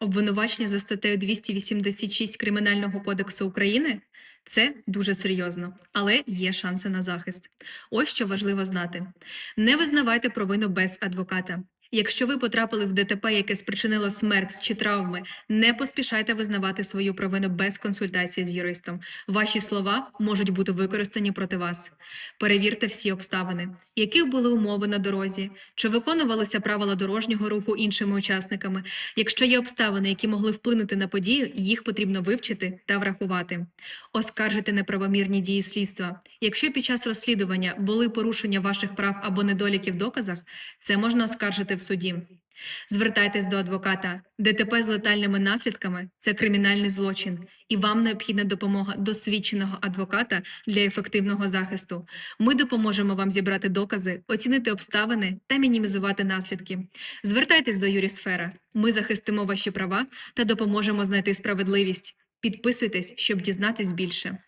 Обвинувачення за статтею 286 Кримінального кодексу України це дуже серйозно, але є шанси на захист. Ось що важливо знати: не визнавайте провину без адвоката. Якщо ви потрапили в ДТП, яке спричинило смерть чи травми, не поспішайте визнавати свою провину без консультації з юристом. Ваші слова можуть бути використані проти вас. Перевірте всі обставини, які були умови на дорозі, чи виконувалися правила дорожнього руху іншими учасниками. Якщо є обставини, які могли вплинути на подію, їх потрібно вивчити та врахувати. Оскаржити неправомірні дії слідства. Якщо під час розслідування були порушення ваших прав або недоліки в доказах, це можна оскаржити в суді. Звертайтесь до адвоката. ДТП з летальними наслідками це кримінальний злочин, і вам необхідна допомога досвідченого адвоката для ефективного захисту. Ми допоможемо вам зібрати докази, оцінити обставини та мінімізувати наслідки. Звертайтесь до Юрісфера. Ми захистимо ваші права та допоможемо знайти справедливість. Підписуйтесь, щоб дізнатись більше.